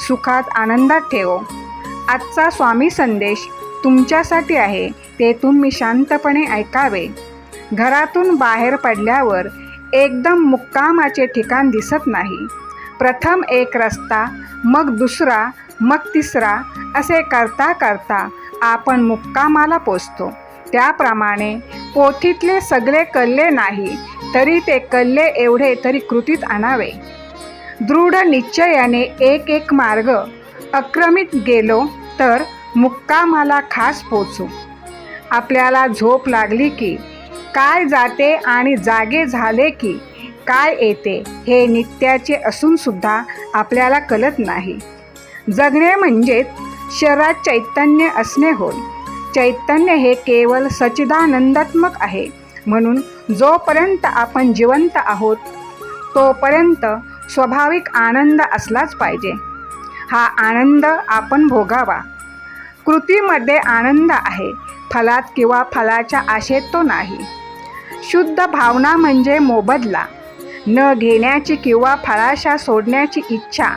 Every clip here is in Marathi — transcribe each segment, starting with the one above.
सुखात आनंदात ठेवो. आजचा स्वामी संदेश तुमच्यासाठी आहे ते तुम्ही शांतपणे ऐकावे. घरातून बाहेर पडल्यावर एकदम मुक्कामाचे ठिकाण दिसत नाही. प्रथम एक रस्ता मग दुसरा मग तिसरा असे करता करता आपण मुक्कामाला पोचतो. त्याप्रमाणे पोथीतले सगळे कल्ले नाही तरी ते कल्ले एवढे तरी कृतीत आणावे. दृढ निश्चयाने एक एक मार्ग अक्रमित गेलो तर मुक्कामाला खास पोचू. आपल्याला झोप लागली की काय जाते आणि जागे झाले की काय येते हे नित्याचे असूनसुद्धा आपल्याला कळत नाही. जगणे म्हणजेच शरीरात चैतन्य असणे होय. चैतन्य हे केवळ सचिदानंदात्मक आहे. म्हणून जोपर्यंत आपण जिवंत आहोत तोपर्यंत स्वाभाविक आनंद असलाच पाहिजे. हा आनंद आपण भोगावा. कृतीमध्ये आनंद आहे. फलात किंवा फलाच्या आशेत तो नाही. शुद्ध भावना म्हणजे मोबदला. न घेण्याची किंवा फळाशा सोडण्याची इच्छा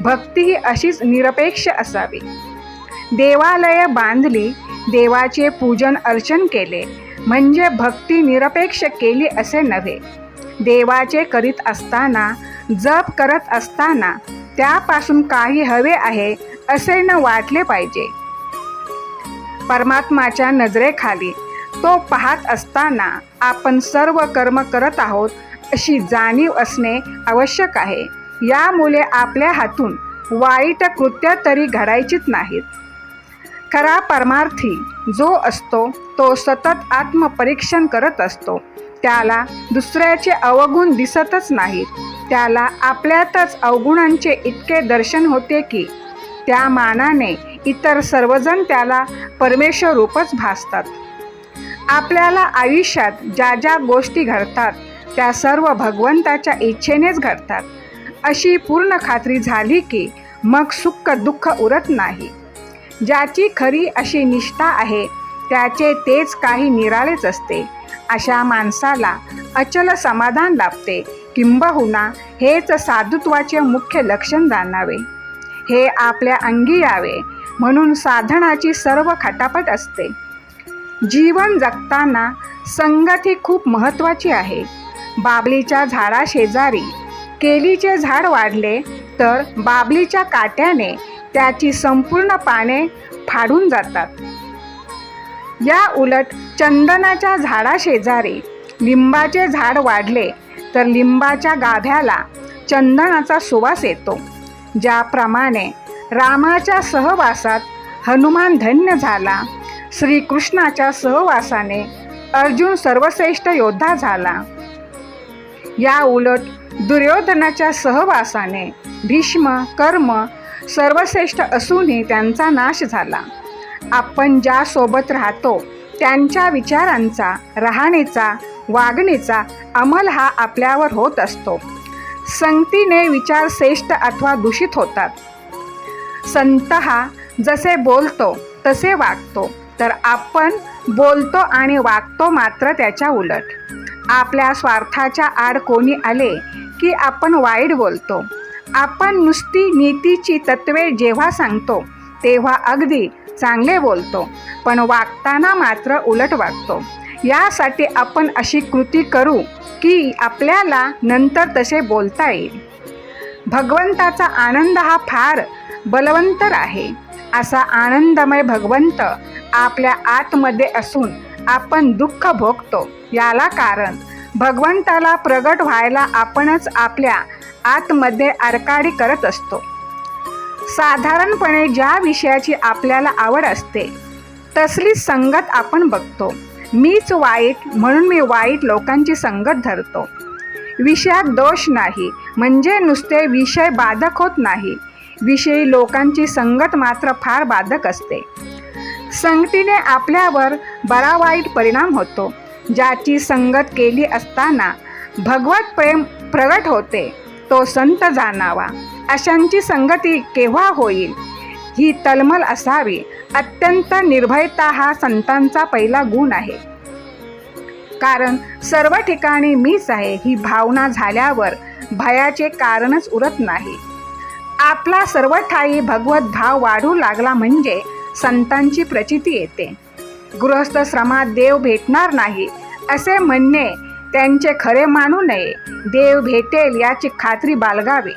भक्ती ही अशीच निरपेक्ष असावी. देवालय बांधली देवाचे पूजन अर्चन केले म्हणजे भक्ती निरपेक्ष केली असे नव्हे. देवाचे करीत असताना जप करत असताना त्यापासून काही हवे आहे असे न वाटले पाहिजे. परमात्माच्या नजरेखाली तो पाहत असताना आपण सर्व कर्म करत आहोत अशी जाणीव असणे आवश्यक आहे. यामुळे आपल्या हातून वाईट कृत्य तरी घडायचीच नाहीत. खरा परमार्थी जो असतो तो सतत आत्मपरीक्षण करत असतो. त्याला दुसऱ्याचे अवगुण दिसतच नाहीत. त्याला आपल्यातच अवगुणांचे इतके दर्शन होते की त्या मानाने इतर सर्वजण त्याला परमेश्वर रूपच भासतात. आपल्याला आयुष्यात ज्या ज्या गोष्टी घडतात त्या सर्व भगवंताच्या इच्छेनेच घडतात. अशी पूर्ण खात्री झाली की मग सुख दुःख उरत नाही. ज्याची खरी अशी निष्ठा आहे त्याचे तेच काही निराळेच असते. अशा माणसाला अचल समाधान लाभते. किंबहुना हेच साधुत्वाचे मुख्य लक्षण जाणावे. हे आपल्या अंगी यावे म्हणून साधनाची सर्व खटापट असते. जीवन जगताना संगत ही खूप महत्त्वाची आहे. बाबलीच्या झाडाशेजारी केलीचे झाड वाढले तर बाबलीच्या काट्याने त्याची संपूर्ण पाने फाडून जातात. या उलट चंदनाच्या झाडाशेजारी लिंबाचे झाड वाढले तर लिंबाच्या गाभ्याला चंदनाचा सुवास येतो. ज्याप्रमाणे रामाच्या सहवासात हनुमान धन्य झाला. श्रीकृष्णाच्या सहवासाने अर्जुन सर्वश्रेष्ठ योद्धा झाला. या उलट दुर्योधनाच्या सहवासाने भीष्म कर्म सर्वश्रेष्ठ असूनही त्यांचा नाश झाला. आपण ज्या सोबत राहतो त्यांच्या विचारांचा राहण्याचा वागणीचा अंमल हा आपल्यावर होत असतो. संगतीने विचार श्रेष्ठ अथवा दूषित होतात. संत हा जसे बोलतो तसे वागतो. तर आपण बोलतो आणि वागतो मात्र त्याच्या उलट. आपल्या स्वार्थाच्या आड कोणी आले की आपण वाईट बोलतो. आपण नुसती नीतीची तत्वे जेव्हा सांगतो तेव्हा अगदी चांगले बोलतो. पण वागताना मात्र उलट वागतो. यासाठी आपण अशी कृती करू की आपल्याला नंतर तसे बोलता येईल. भगवंताचा आनंद हा फार बलवंतर आहे. असा आनंदमय भगवंत आपल्या आतमध्ये असून आपण दुःख भोगतो. याला कारण भगवंताला प्रगट व्हायला आपणच आपल्या आतमध्ये आरकाडी करत असतो. साधारणपणे ज्या विषयाची आपल्याला आवड असते तसली संगत आपण बघतो. मीच वाईट म्हणून मी वाईट लोकांची संगत धरतो. विषयात दोष नाही म्हणजे नुसते विषय बाधक होत नाही. विषयी लोकांची संगत मात्र फार बाधक असते. संगतीने आपल्यावर बरा वाईट परिणाम होतो. ज्याची संगत केली असताना भगवत प्रेम प्रगट होते तो संत जाणावा. अशांची संगती केव्हा होईल? ही तलमल असावी. अत्यंत निर्भयता हा संतांचा पहिला गुण आहे. कारण सर्व ठिकाणी मीच आहे ही भावना झाल्यावर भयाचे कारणच उरत नाही. आपला सर्व ठाई भगवत भाव वाढू लागला म्हणजे संतांची प्रचिती येते. गृहस्थ श्रमात देव भेटणार नाही असे म्हणणे त्यांचे खरे मानू नये. देव भेटेल याची खात्री बाळगावी.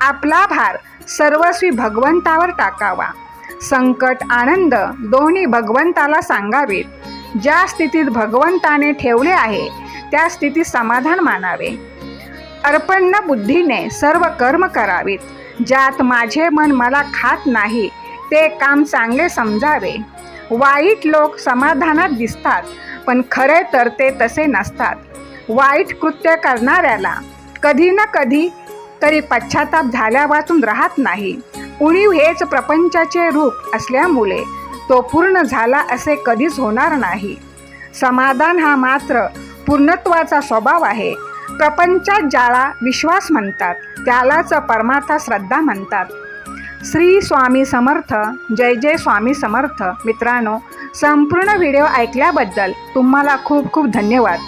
आपला भार सर्वस्वी भगवंतावर टाकावा. संकट आनंद दोन्ही भगवंताला सांगावेत. ज्या स्थितीत भगवंताने ठेवले आहे त्या स्थितीत समाधान मानावे. अर्पण बुद्धीने सर्व कर्म करावीत. ज्यात माझे मन मला खात नाही ते काम चांगले समजावे. वाईट लोक समाधानात दिसतात पण खरे तर ते तसे नसतात. वाईट कृत्य करणाऱ्याला कधी ना कधी तरी पश्चाताप झाल्या वाचून राहत नाही. उणीव हेच प्रपंचाचे रूप असल्यामुळे तो पूर्ण झाला असे कधीच होणार नाही. समाधान हा मात्र पूर्णत्वाचा स्वभाव आहे. प्रपंचात ज्याला विश्वास म्हणतात त्यालाच परमार्थ श्रद्धा म्हणतात. श्री स्वामी समर्थ जय जय स्वामी समर्थ मित्रांनो संपूर्ण व्हिडिओ ऐकल्याबद्दल तुम्हाला खूप खूप धन्यवाद.